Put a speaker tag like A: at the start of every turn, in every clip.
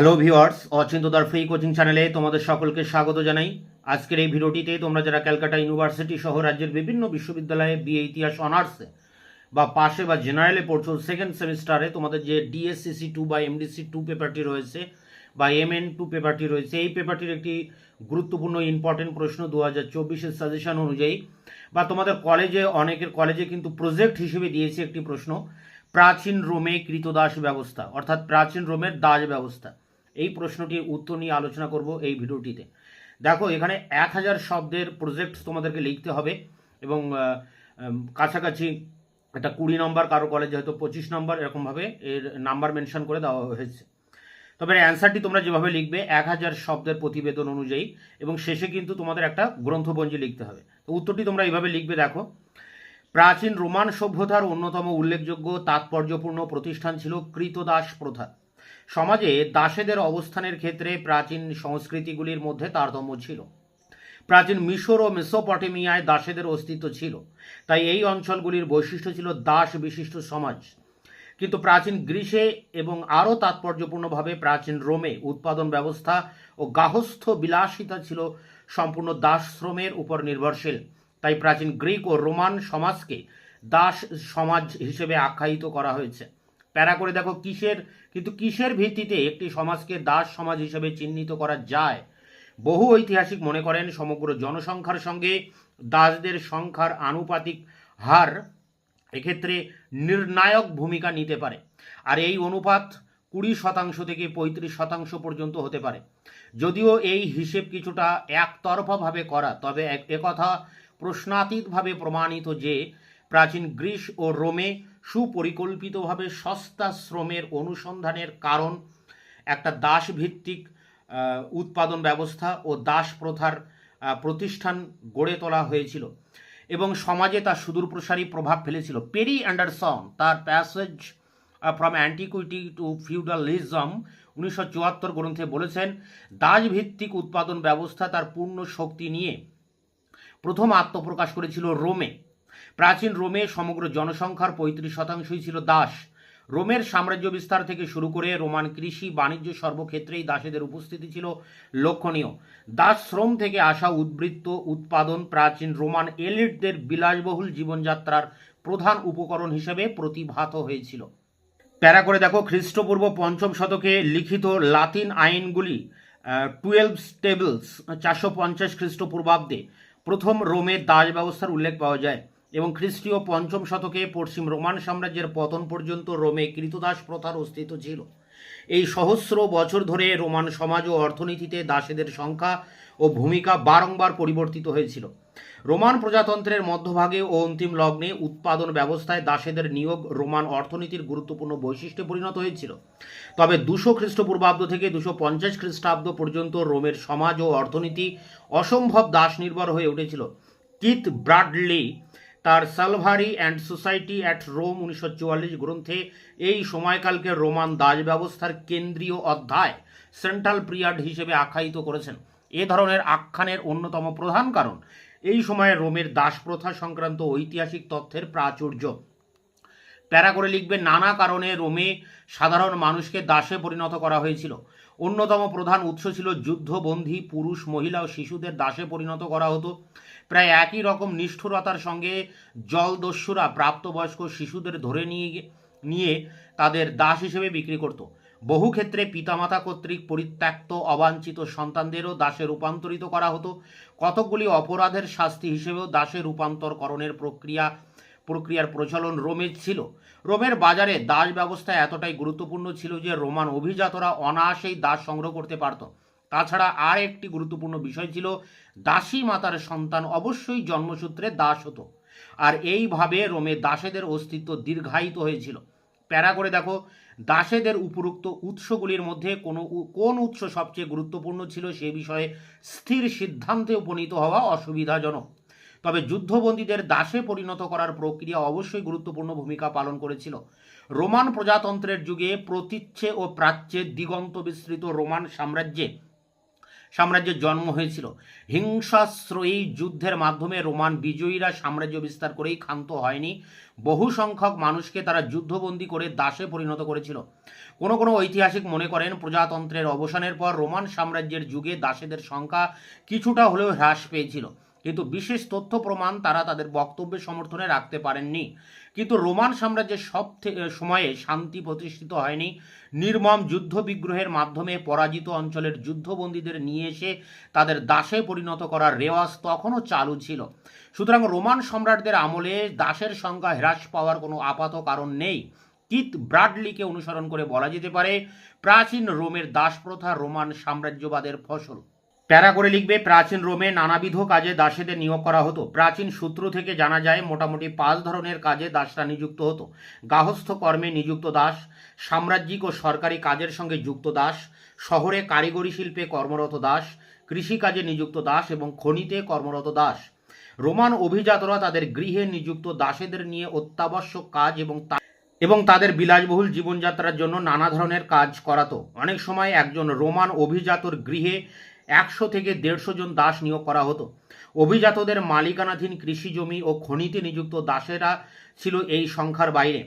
A: Hello viewers অচিন্তদার free coaching চ্যানেলে তোমাদের সকলকে স্বাগত জানাই। আজকের এই ভিডিওটিতে তোমরা যারা ক্যালকাটা ইউনিভার্সিটি সহ রাজ্যের বিভিন্ন বিশ্ববিদ্যালয়ে বিএ ইতিহাস অনার্সে বা পাশে বা জেনারেলে পড়ছো সেকেন্ড সেমিস্টারে তোমাদের যে ডিএসসিসি টু বা এমডিসি টু পেপারটি রয়েছে বা এমএন টু পেপারটি রয়েছে, এই পেপারটির একটি গুরুত্বপূর্ণ ইম্পর্টেন্ট প্রশ্ন দু হাজার চব্বিশের সাজেশন অনুযায়ী বা তোমাদের কলেজে অনেকের কলেজে কিন্তু প্রজেক্ট হিসেবে দিয়েছে একটি প্রশ্ন, প্রাচীন রোমে কৃতদাস ব্যবস্থা, অর্থাৎ প্রাচীন রোমের দাস ব্যবস্থা। এই প্রশ্নটির উত্তর নিয়ে আলোচনা করব এই ভিডিওটিতে। দেখো, এখানে এক হাজার শব্দের প্রজেক্ট তোমাদেরকে লিখতে হবে এবং কাছাকাছি একটা কুড়ি নম্বর, কারও কলেজে হয়তো পঁচিশ নম্বর, এরকমভাবে এর নাম্বার মেনশন করে দেওয়া হয়েছে। তবে অ্যান্সারটি তোমরা যেভাবে লিখবে, এক হাজার শব্দের প্রতিবেদন অনুযায়ী এবং শেষে কিন্তু তোমাদের একটা গ্রন্থপঞ্জি লিখতে হবে। তো উত্তরটি তোমরা এইভাবে লিখবে, দেখো। প্রাচীন রোমান সভ্যতার অন্যতম উল্লেখযোগ্য, তাৎপর্যপূর্ণ প্রতিষ্ঠান ছিল কৃতদাস প্রথা। সমাজে দাসেদের অবস্থানের ক্ষেত্রে প্রাচীন সংস্কৃতিগুলির মধ্যে তারতম্য ছিল। প্রাচীন মিশর ও মেসোপটেমিয়ায় দাসেদের অস্তিত্ব ছিল। তাই এই অঞ্চলগুলির বৈশিষ্ট্য ছিল দাস বিশিষ্ট সমাজ। কিন্তু প্রাচীন গ্রীসে এবং আরও তাৎপর্যপূর্ণভাবে প্রাচীন রোমে উৎপাদন ব্যবস্থা ও গাহস্থ বিলাসিতা ছিল সম্পূর্ণ দাস শ্রমের উপর নির্ভরশীল। তাই প্রাচীন গ্রিক ও রোমান সমাজকে দাস সমাজ হিসেবে আখ্যায়িত করা হয়েছে। প্যারা করে দেখো কিসের, কিন্তু কিসের ভিত্তিতে একটি সমাজকে দাস সমাজ হিসেবে চিহ্নিত করা যায়? বহু ঐতিহাসিক মনে করেন সমগ্র জনসংখ্যার সঙ্গে দাসদের সংখ্যার আনুপাতিক হার এক্ষেত্রে নির্ণায়ক ভূমিকা নিতে পারে। আর এই অনুপাত কুড়ি শতাংশ থেকে পঁয়ত্রিশ শতাংশ পর্যন্ত হতে পারে। যদিও এই হিসেব কিছুটা একতরফাভাবে করা, তবে এক- একথা প্রশ্নাতীতভাবে প্রমাণিত যে প্রাচীন গ্রিস ও রোমে সুপরিকল্পিতভাবে সস্তা শ্রমের অনুসন্ধানের কারণ একটা দাসভিত্তিক উৎপাদন ব্যবস্থা ও দাস প্রথার প্রতিষ্ঠান গড়ে তোলা হয়েছিল এবং সমাজে তার সুদূরপ্রসারী প্রভাব ফেলেছিল। পেরি অ্যান্ডারসন তার passage from antiquity to feudalism উনিশশো চুয়াত্তর গ্রন্থে বলেছেন, দাসভিত্তিক উৎপাদন ব্যবস্থা তার পূর্ণ শক্তি নিয়ে প্রথম আত্মপ্রকাশ করেছিল রোমে। প্রাচীন রোমে সমগ্র জনসংখ্যার পঁয়ত্রিশ শতাংশই ছিল দাস। রোমের সাম্রাজ্য বিস্তার থেকে শুরু করে রোমান কৃষি, বাণিজ্য সর্বক্ষেত্রেই দাসেদের উপস্থিতি ছিল লক্ষণীয়। দাস শ্রম থেকে আসা উদ্বৃত্ত, উৎপাদন প্রাচীন রোমান এলিটদের বিলাসবহুল জীবনযাত্রার প্রধান উপকরণ হিসেবে প্রতিভাত হয়েছিল। প্যারা করে দেখো, খ্রিস্টপূর্ব পঞ্চম শতকে লিখিত লাতিন আইনগুলি টুয়েলভ স্টেবলস, চারশো পঞ্চাশ খ্রিস্টপূর্বাব্দে প্রথম রোমের দাস ব্যবস্থার উল্লেখ পাওয়া যায়। এবং খ্রিস্টীয় পঞ্চম শতকে পশ্চিম রোমান সাম্রাজ্যের পতন পর্যন্ত রোমে কৃতদাস প্রথার অস্তিত্ব ছিল। এই সহস্র বছর ধরে রোমান সমাজ ও অর্থনীতিতে দাসেদের সংখ্যা ও ভূমিকা বারংবার পরিবর্তিত হয়েছিল। রোমান প্রজাতন্ত্রের মধ্যভাগে ও অন্তিম লগ্নে উৎপাদন ব্যবস্থায় দাসেদের নিয়োগ রোমান অর্থনীতির গুরুত্বপূর্ণ বৈশিষ্ট্যে পরিণত হয়েছিল। তবে দুশো খ্রিস্টপূর্বাব্দ থেকে দুশো পঞ্চাশ খ্রিস্টাব্দ পর্যন্ত রোমের সমাজ ও অর্থনীতি অসম্ভব দাস নির্ভর হয়ে উঠেছিল। কিথ ব্রাডলি তার slavery and society at Rome উনিশশো চুয়াল্লিশ গ্রন্থে এই সময়কালকে রোমান দাস ব্যবস্থার কেন্দ্রীয় অধ্যায় সেন্ট্রাল পিরিয়ড হিসেবে আখ্যায়িত করেছেন। এ ধরনের আখ্যানের অন্যতম প্রধান কারণ, এই সময়ে রোমের দাস প্রথা সংক্রান্ত ঐতিহাসিক তথ্যের প্রাচুর্য। প্যারা করে লিখবে, নানা কারণে রোমে সাধারণ মানুষকে দাসে পরিণত করা হয়েছিল। অন্যতম প্রধান উৎস ছিল যুদ্ধবন্দী পুরুষ, মহিলা ও শিশুদের দাসে পরিণত করা হতো। প্রায় একই রকম নিষ্ঠুরতার সঙ্গে জলদস্যুরা প্রাপ্তবয়স্ক শিশুদের ধরে নিয়ে নিয়ে তাদের দাস হিসেবে বিক্রি করত। বহু ক্ষেত্রে পিতামাতা কর্তৃক পরিত্যক্ত, অবাঞ্ছিত সন্তানদেরও দাসে রূপান্তরিত করা হতো। কতকগুলি অপরাধের শাস্তি হিসেবেও দাসে রূপান্তরকরণের প্রক্রিয়া প্রক্রিয়ার প্রচলন রোমে ছিল। রোমের বাজারে দাস ব্যবস্থা এতটাই গুরুত্বপূর্ণ ছিল যে রোমান অভিজাতরা অনায়াসেই দাস সংগ্রহ করতে পারত। তাছাড়া আর একটি গুরুত্বপূর্ণ বিষয় ছিল, দাসী মাতার সন্তান অবশ্যই জন্মসূত্রে দাস হতো। আর এইভাবে রোমে দাসেদের অস্তিত্ব দীর্ঘায়িত হয়েছিল। প্যারা করে দেখো, দাসেদের উপরুক্ত উৎসগুলির মধ্যে কোনো কোন উৎস সবচেয়ে গুরুত্বপূর্ণ ছিল সে বিষয়ে স্থির সিদ্ধান্তে উপনীত হওয়া অসুবিধাজনক। তবে যুদ্ধবন্দীদের দাসে পরিণত করার প্রক্রিয়া অবশ্যই গুরুত্বপূর্ণ ভূমিকা পালন করেছিল। রোমান প্রজাতন্ত্রের যুগে প্রতীচ্যে ও প্রাচ্যে দিগন্ত বিস্তৃত রোমান সাম্রাজ্যে সাম্রাজ্যের জন্ম হয়েছিল। হিংসাশ্রয়ী যুদ্ধের মাধ্যমে রোমান বিজয়ীরা সাম্রাজ্য বিস্তার করেই ক্ষান্ত হয়নি। বহু সংখ্যক মানুষকে তারা যুদ্ধবন্দী করে দাসে পরিণত করেছিল। কোনো কোনো ঐতিহাসিক মনে করেন, প্রজাতন্ত্রের অবসানের পর রোমান সাম্রাজ্যের যুগে দাসেদের সংখ্যা কিছুটা হলেও হ্রাস পেয়েছিল। কিন্তু বিশেষ তথ্য প্রমাণ তারা তাদের বক্তব্যের সমর্থনে রাখতে পারেননি। কিন্তু রোমান সাম্রাজ্যের সব সময়ে শান্তি প্রতিষ্ঠিত হয়নি। নির্মম যুদ্ধ বিগ্রহের মাধ্যমে পরাজিত অঞ্চলের যুদ্ধবন্দীদের নিয়ে এসে তাদের দাসে পরিণত করার রেওয়াজ তখনও চালু ছিল। সুতরাং রোমান সম্রাটদের আমলে দাসের সংখ্যা হ্রাস পাওয়ার কোনো আপাত কারণ নেই। কিত ব্রাডলিকে অনুসরণ করে বলা যেতে পারে, প্রাচীন রোমের দাস প্রথা রোমান সাম্রাজ্যবাদের ফসল। প্যারা করে লিখবে, প্রাচীন রোমে নানাবিধ কাজে দাসেদের নিয়োগ করা হতো। প্রাচীন সূত্র থেকে জানা যায়, মোটামুটি পাঁচ ধরনের কাজে দাসরা নিযুক্ত হতো। গাহস্থ কর্মে নিযুক্ত দাস, সাম্রাজ্যিক ও সরকারি কাজের সঙ্গে যুক্ত দাস, শহরে কারিগরি শিল্পে কর্মরত দাস, কৃষিকাজে নিযুক্ত দাস এবং খনিতে কর্মরত দাস। রোমান অভিজাতরা তাদের গৃহে নিযুক্ত দাসেদের নিয়ে অত্যাবশ্যক কাজ এবং এবং তাদের বিলাসবহুল জীবনযাত্রার জন্য নানা ধরনের কাজ করাতো। অনেক সময় একজন রোমান অভিজাতর গৃহে একশো থেকে দেড়শো জন দাস নিয়োগ করা হতো। অভিজাতদের মালিকানাধীন কৃষি জমি ও খনিতে নিযুক্ত দাসেরা ছিল এই সংখ্যার বাইরে।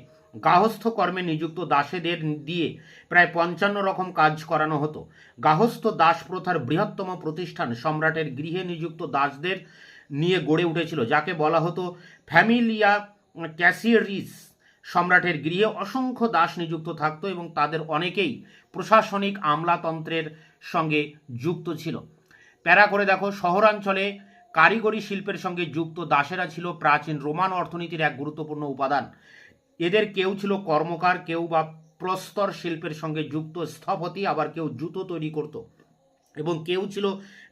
A: গাহস্থ কর্মে নিযুক্ত দাসেদের দিয়ে প্রায় পঞ্চান্ন রকম কাজ করানো হতো। গাহস্থ দাস প্রথার বৃহত্তম প্রতিষ্ঠান সম্রাটের গৃহে নিযুক্ত দাসদের নিয়ে গড়ে উঠেছিল, যাকে বলা হতো ফ্যামিলিয়া ক্যাসিয়ারিস। সম্রাটের গৃহে অসংখ্য দাস নিযুক্ত থাকতো এবং তাদের অনেকেই প্রশাসনিক আমলাতন্ত্রের সঙ্গে যুক্ত ছিল। প্যারা করে দেখো, শহরাঞ্চলে কারিগরি শিল্পের সঙ্গে যুক্ত দাসেরা ছিল প্রাচীন রোমান অর্থনীতির এক গুরুত্বপূর্ণ উপাদান। এদের কেউ ছিল কর্মকার, কেউ বা প্রস্তর শিল্পের সঙ্গে যুক্ত স্থপতি, আবার কেউ জুতো তৈরি করত। এবং কেউ ছিল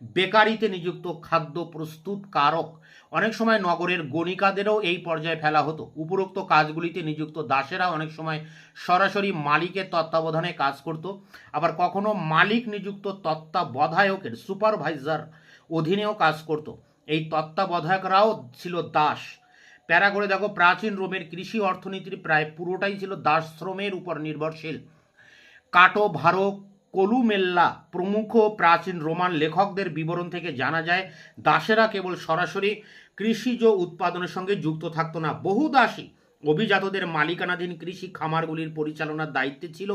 A: বেকারিতে নিযুক্ত খাদ্য প্রস্তুত কারক। অনেক সময় নগরের গণিকাদেরও এই পর্যায়ে ফেলা হতো। উপরোক্ত কাজগুলিতে নিযুক্ত দাসেরা অনেক সময় সরাসরি মালিকের তত্ত্বাবধানে কাজ করত। আবার কখনো মালিক নিযুক্ত তত্ত্বাবধায়কের সুপারভাইজার অধীনেও কাজ করত। এই তত্ত্বাবধায়করাও ছিল দাস। প্যারা করে দেখো, প্রাচীন রোমের কৃষি অর্থনীতির প্রায় পুরোটাই ছিল দাস শ্রমের উপর নির্ভরশীল। কাটো, ভারো কলুমেল্লা প্রমুখ প্রাচীন রোমান লেখকদের বিবরণ থেকে জানা যায়, দাসেরা কেবল সরাসরি কৃষিজ উৎপাদনের সঙ্গে যুক্ত থাকতো না। বহু দাসী অভিজাতদের মালিকানাধীন কৃষি খামারগুলির পরিচালনার দায়িত্বে ছিল,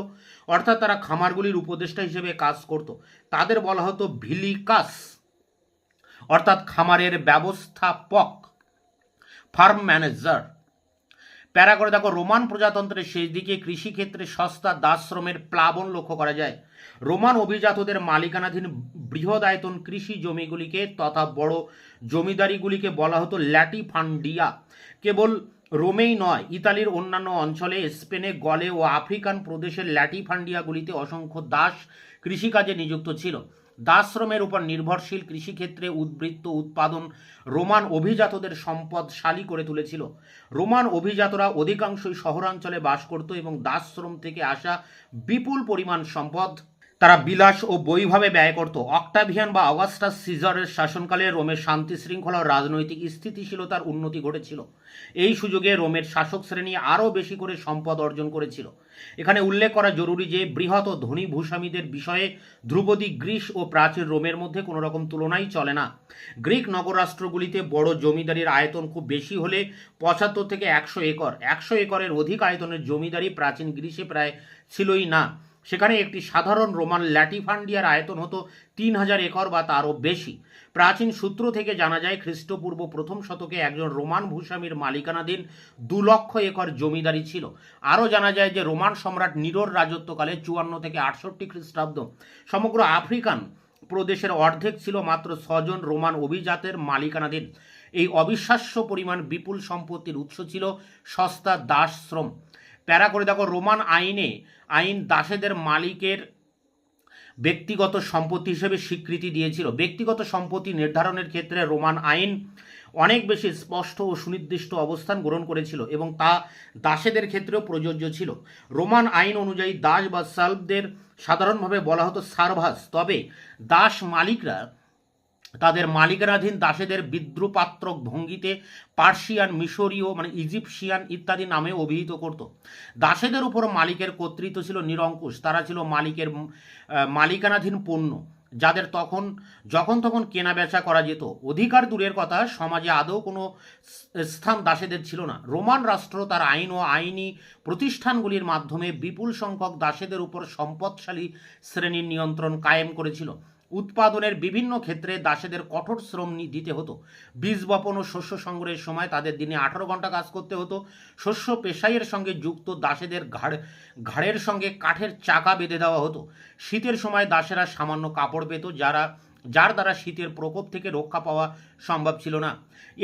A: অর্থাৎ তারা খামারগুলির উপদেষ্টা হিসেবে কাজ করত। তাদের বলা হতো ভিলিকাস, অর্থাৎ খামারের ব্যবস্থাপক, ফার্ম ম্যানেজার। প্যারা করে দেখো, রোমান প্রজাতন্ত্রের শেষ দিকে কৃষিক্ষেত্রে সস্তা দাসশ্রমের প্লাবন লক্ষ্য করা যায়। রোমান অভিজাতদের মালিকানাধীন বৃহদায়তন কৃষি জমিগুলিকে তথা বড় জমিদারিগুলিকে বলা হতো ল্যাটিফান্ডিয়া। কেবল রোমেই নয়, ইতালির অন্যান্য অঞ্চলে, স্পেনে, গলে ও আফ্রিকান প্রদেশের ল্যাটিফান্ডিয়াগুলিতে অসংখ্য দাস কৃষিকাজে নিযুক্ত ছিল। দাশ্রমের উপর নির্ভরশীল কৃষিক্ষেত্রে উদ্বৃত্ত উৎপাদন রোমান অভিজাতদের সম্পদশালী করে তুলেছিল। রোমান অভিজাতরা অধিকাংশই শহরাঞ্চলে বাস করত এবং দাশ্রম থেকে আসা বিপুল পরিমাণ সম্পদ তারা বিলাস ও বৈভাবে ব্যয় করত। অক্টাভিয়ান বা অগাস্টাস সিজারের শাসনকালে রোমের শান্তি শৃঙ্খলা ও রাজনৈতিক স্থিতিশীলতার উন্নতি ঘটেছিল। এই সুযোগে রোমের শাসক শ্রেণি আরও বেশি করে সম্পদ অর্জন করেছিল। এখানে উল্লেখ করা জরুরি যে, বৃহৎ ও ধনী ভূস্বামীদের বিষয়ে ধ্রুপদী, গ্রীস ও প্রাচীন রোমের মধ্যে কোনো রকম তুলনাই চলে না। গ্রিক নগররাষ্ট্রগুলিতে বড় জমিদারির আয়তন খুব বেশি হলে পঁচাত্তর থেকে একশো একর। একশো একরের অধিক আয়তনের জমিদারি প্রাচীন গ্রীসে প্রায় ছিলই না। সেখানে একটি সাধারণ রোমান ল্যাটিফান্ডিয়ার আয়তন হতো তিন হাজার একর বা তারও বেশি। প্রাচীন সূত্র থেকে জানা যায়, খ্রিস্টপূর্ব প্রথম শতকে একজন রোমান ভূস্বামীর মালিকানাধীন দু লক্ষ একর জমিদারি ছিল। আরও জানা যায় যে, রোমান সম্রাট নিরোর রাজত্বকালে চুয়ান্ন থেকে আটষট্টি খ্রিস্টাব্দ সমগ্র আফ্রিকান প্রদেশের অর্ধেক ছিল মাত্র ছজন রোমান অভিজাতের মালিকানাধীন। এই অবিশ্বাস্য পরিমাণ বিপুল সম্পত্তির উৎস ছিল সস্তা দাস শ্রম। প্যারা করে দেখো, রোমান আইনে, আইন দাসেদের মালিকের ব্যক্তিগত সম্পত্তি হিসেবে স্বীকৃতি দিয়েছিল। ব্যক্তিগত সম্পত্তি নির্ধারণের ক্ষেত্রে রোমান আইন অনেক বেশি স্পষ্ট ও সুনির্দিষ্ট অবস্থান গ্রহণ করেছিল এবং তা দাসেদের ক্ষেত্রেও প্রযোজ্য ছিল। রোমান আইন অনুযায়ী দাস বা সাল্বদের সাধারণভাবে বলা হতো সার্ভাস। তবে দাস মালিকরা তাদের মালিকানাধীন দাসেদের বিদ্রুপাত্মক ভঙ্গিতে পার্সিয়ান, মিশরীয় মানে ইজিপশিয়ান ইত্যাদি নামে অভিহিত করত। দাসেদের উপর মালিকের কর্তৃত্ব ছিল নিরঙ্কুশ। তারা ছিল মালিকের মালিকানাধীন পণ্য, যাদের তখন, যখন তখন কেনা বেচা করা যেত। অধিকার দূরের কথা, সমাজে আদৌ কোনো স্থান দাসেদের ছিল না। রোমান রাষ্ট্র তার আইন ও আইনি প্রতিষ্ঠানগুলির মাধ্যমে বিপুল সংখ্যক দাসেদের উপর সম্পদশালী শ্রেণির নিয়ন্ত্রণ কায়েম করেছিল। উৎপাদনের বিভিন্ন ক্ষেত্রে দাসেদের কঠোর শ্রম দিতে হতো। বীজ বপন ও শস্য সংগ্রহের সময় তাদের দিনে আঠারো ঘণ্টা কাজ করতে হতো। শস্য পেশাইয়ের সঙ্গে যুক্ত দাসেদের ঘাড় ঘাড়ের সঙ্গে কাঠের চাকা বেঁধে দেওয়া হতো। শীতের সময় দাসেরা সামান্য কাপড় পেত, যারা যার দ্বারা শীতের প্রকোপ থেকে রক্ষা পাওয়া সম্ভব ছিল না।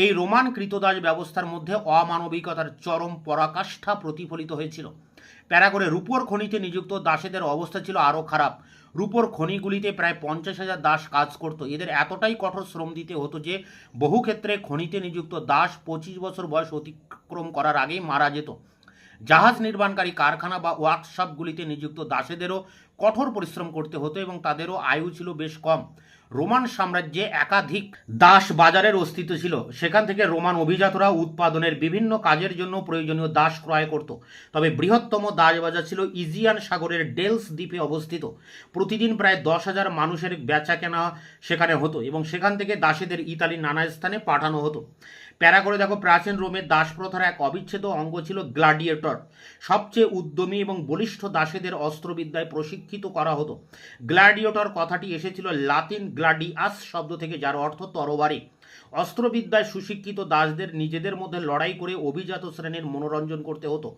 A: এই রোমান কৃতদাস ব্যবস্থার মধ্যে অমানবিকতার চরম পরাকাষ্ঠা প্রতিফলিত হয়েছিল। প্যারাগরে রূপোর খনিতে নিযুক্ত দাসেদের অবস্থা ছিল আরও খারাপ। রূপোর খনিগুলিতে প্রায় পঞ্চাশ হাজার দাস কাজ করত। এদের এতটাই কঠোর শ্রম দিতে হতো যে, বহু ক্ষেত্রে খনিতে নিযুক্ত দাস পঁচিশ বছর বয়স অতিক্রম করার আগেই মারা যেত। জাহাজ নির্মাণকারী কারখানা বা ওয়ার্কশপগুলিতে নিযুক্ত দাসেদেরও কঠোর পরিশ্রম করতে হতো এবং তাদেরও আয়ু ছিল বেশ কম। রোমান সাম্রাজ্যে একাধিক দাস বাজারের অস্তিত্ব ছিল। সেখান থেকে রোমান অভিজাতরা উৎপাদনের বিভিন্ন কাজের জন্য প্রয়োজনীয় দাস ক্রয় করত। তবে বৃহত্তম দাস বাজার ছিল ইজিয়ান সাগরের ডেলস দ্বীপে অবস্থিত। প্রতিদিন প্রায় দশ হাজার মানুষের বেচা কেনা সেখানে হতো এবং সেখান থেকে দাসীদের ইতালির নানা স্থানে পাঠানো হতো। প্যারা করে দেখো প্রাচীন রোমের দাস প্রথার এক অবিচ্ছেদ্য অঙ্গ ছিল গ্লাডিয়েটর। সবচেয়ে উদ্যমী এবং বলিষ্ঠ দাসেদের অস্ত্রবিদ্যায় প্রশিক্ষিত করা হতো। গ্লাডিয়েটর কথাটি এসেছিল লাতিন গ্লাডিয়াস শব্দ থেকে, যার অর্থ তরবারি। অস্ত্রবিদ্যায় সুশিক্ষিত দাসদের নিজেদের মধ্যে লড়াই করে অভিজাত শ্রেণির মনোরঞ্জন করতে হতো।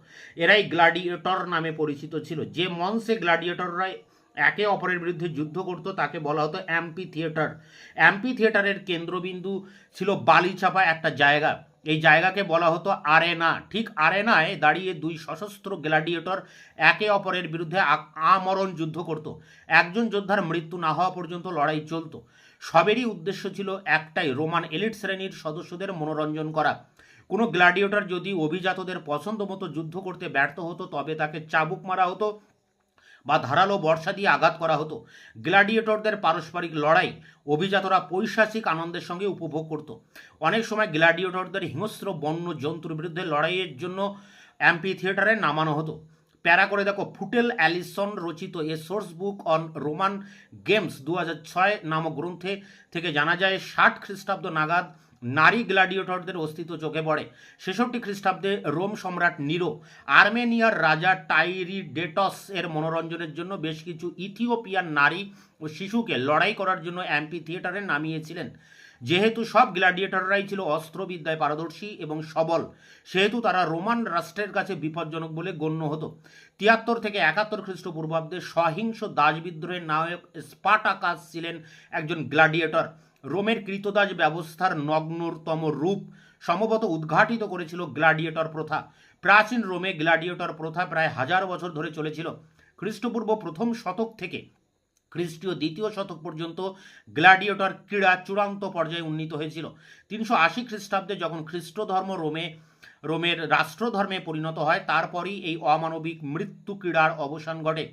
A: এরাই গ্লাডিয়েটর নামে পরিচিত ছিল। যে মঞ্চে গ্লাডিয়েটররা একে অপরের বিরুদ্ধে যুদ্ধ করত, তাকে বলা হতো অ্যাম্পি থিয়েটার। অ্যাম্পি থিয়েটারের কেন্দ্রবিন্দু ছিল বালিচাপা একটা জায়গা। এই জায়গাকে বলা হতো আরেনা। ঠিক আরেনায় দাঁড়িয়ে দুই সশস্ত্র গ্ল্যাডিয়েটর একে অপরের বিরুদ্ধে আমরণ যুদ্ধ করত। একজন যোদ্ধার মৃত্যু না হওয়া পর্যন্ত লড়াই চলত। সবেরই উদ্দেশ্য ছিল একটাই, রোমান এলিট শ্রেণির সদস্যদের মনোরঞ্জন করা। কোনো গ্ল্যাডিয়েটর যদি অভিজাতদের পছন্দ মতো যুদ্ধ করতে ব্যর্থ হতো, তবে তাকে চাবুক মারা হতো। বা ধারালো বর্ষা দিয়ে আঘাত করা হতো। গ্ল্যাডিয়েটরদের পারস্পরিক লড়াই অভিজাতরা পৈশাচিক আনন্দের সঙ্গে উপভোগ করত। অনেক সময় গ্ল্যাডিয়েটরদের হিংস্র বন্য জন্তুর বিরুদ্ধে লড়াইয়ের জন্য অ্যাম্পি থিয়েটারে নামানো হতো। প্যারা করে দেখো, ফুটেল অ্যালিসন রচিত a source book on Roman games দু নামক গ্রন্থে থেকে জানা যায়, ষাট খ্রিস্টাব্দ নাগাদ নারী গ্ল্যাডিয়েটরদের অস্তিত্ব চোখে পড়ে। ছেষট্টি খ্রিস্টাব্দে রোম সম্রাট নিরো আর্মেনিয়ার রাজা টাইরিডেটস এর মনোরঞ্জনের জন্য বেশ কিছু ইথিওপিয়ান নারী ও শিশুকে লড়াই করার জন্য অ্যাম্পি থিয়েটারে নামিয়েছিলেন। যেহেতু সব গ্ল্যাডিয়েটররাই ছিল অস্ত্রবিদ্যায় পারদর্শী এবং সবল, সেহেতু তারা রোমান রাষ্ট্রের কাছে বিপজ্জনক বলে গণ্য হতো। তিয়াত্তর থেকে একাত্তর খ্রিস্টপূর্বাব্দে সহিংস দাস বিদ্রোহের নায়ক স্পাটাকাস ছিলেন একজন গ্ল্যাডিয়েটর রোমের কৃতদাস ব্যবস্থার নগ্নতম রূপ সম্ভবত উদ্ঘাটিত করেছিল গ্লাডিয়েটর প্রথা। প্রাচীন রোমে গ্ল্যাডিয়েটর প্রথা প্রায় হাজার বছর ধরে চলেছিল। খ্রিস্টপূর্ব প্রথম শতক থেকে খ্রিস্টীয় দ্বিতীয় শতক পর্যন্ত গ্ল্যাডিয়েটর ক্রীড়া চূড়ান্ত পর্যায়ে উন্নীত হয়েছিল। তিনশো আশি খ্রিস্টাব্দে যখন খ্রিস্ট ধর্ম রোমে, রোমের রাষ্ট্রধর্মে পরিণত হয়, তারপরই এই অমানবিক মৃত্যু ক্রীড়ার অবসান ঘটে।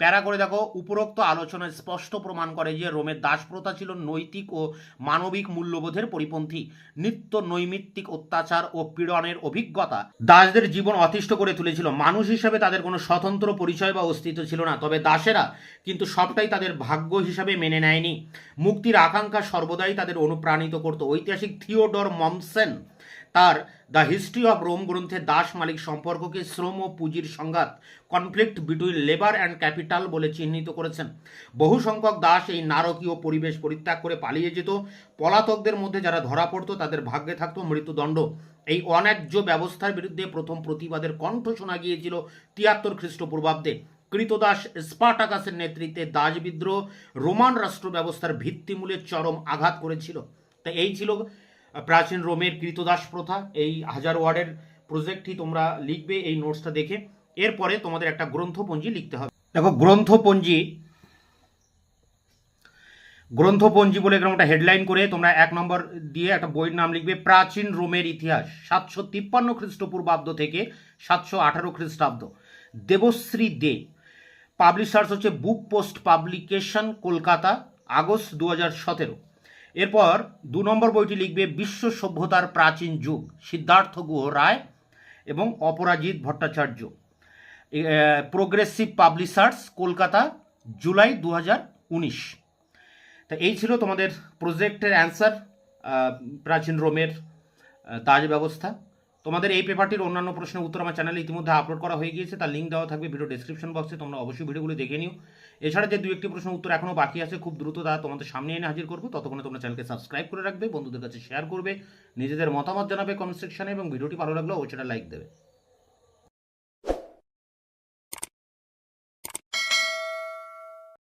A: প্যারা করে দেখো, উপরোক্ত আলোচনা স্পষ্ট প্রমাণ করে যে রোমের দাস প্রথা ছিল নৈতিক ও মানবিক মূল্যবোধের পরিপন্থী, নিত্য নৈমিত্তিক অত্যাচার ও পীড়নের অভিজ্ঞতা। দাসদের জীবন অতিষ্ঠ করে তুলেছিল। মানুষ হিসেবে তাদের কোনো স্বতন্ত্র পরিচয় বা অস্তিত্ব ছিল না। তবে দাসেরা কিন্তু সবটাই তাদের ভাগ্য হিসাবে মেনে নেয়নি। মুক্তির আকাঙ্ক্ষা সর্বদাই তাদের অনুপ্রাণিত করত। ঐতিহাসিক থিওডর মমসেন তার দ্য হিস্ট্রি অফ রোম গ্রন্থে দাস মালিক সম্পর্ককে শ্রম ও পুঁজির সংঘাত, conflict between labour and capital বলে চিহ্নিত করেছেন। বহু সংখ্যক দাস এই নারকীয় পরিবেশ পরিত্যাগ করে পালিয়ে যেত। পলাতকদের মধ্যে যারা ধরা পড়তো, তাদের ভাগ্যে থাকতো মৃত্যুদণ্ড। এই অন্যায্য ব্যবস্থার বিরুদ্ধে প্রথম প্রতিবাদের কণ্ঠ শোনা গিয়েছিল তিয়াত্তর খ্রিস্টপূর্বাব্দে। কৃতদাস স্পার্টাকাসের নেতৃত্বে দাস বিদ্রোহ রোমান রাষ্ট্র ব্যবস্থার ভিত্তিমূলে চরম আঘাত করেছিল। তা এই ছিল প্রাচীন রোমের কৃতদাস প্রথা, এই হাজার ওয়ার্ডের প্রজেক্টটি তোমরা লিখবে এই নোটসটা দেখে। এরপরে তোমাদের একটা গ্রন্থপঞ্জি লিখতে হবে। দেখো, গ্রন্থপঞ্জি গ্রন্থপঞ্জি বলে এরকম একটা হেডলাইন করে তোমরা এক নম্বর দিয়ে একটা বইয়ের নাম লিখবে, প্রাচীন রোমের ইতিহাস, সাতশো তিপ্পান্ন খ্রিস্টপূর্বাব্দ থেকে সাতশো আঠারো খ্রিস্টাব্দ। দেবশ্রী দে, পাবলিশার্স হচ্ছে book post publication, Kolkata, August দু হাজার সতেরো। এরপর দু নম্বর বইটি লিখবে বিশ্ব সভ্যতার প্রাচীন যুগ, সিদ্ধার্থ গুহ রায় এবং Aparajit Bhattacharya. Progressive publishers Kolkata, July দু হাজার উনিশ। তা এই ছিল তোমাদের প্রজেক্টের অ্যান্সার প্রাচীন রোমের তাজ ব্যবস্থা। তোমাদের এই পেপারটির অন্যান্য প্রশ্নের উত্তর আমার চ্যানেলে ইতিমধ্যে আপলোড করা হয়ে গিয়েছে, তার লিঙ্ক দেওয়া থাকবে ভিডিও ডিসক্রিপশন বক্সে তোমরা অবশ্যই ভিডিওগুলো দেখে নিও। এছাড়া যে দু একটি প্রশ্নের উত্তর এখনও বাকি আছে, খুব দ্রুত তারা তোমাদের সামনে এনে হাজির করব, ততক্ষণে তোমরা চ্যানেলকে সাবস্ক্রাইব করে রাখবে, বন্ধুদের কাছে শেয়ার করবে, নিজেদের মতামত জানাবে কমেন্ট সেকশনে এবং ভিডিওটি ভালো লাগলেও অবশ্যই লাইক দেবে।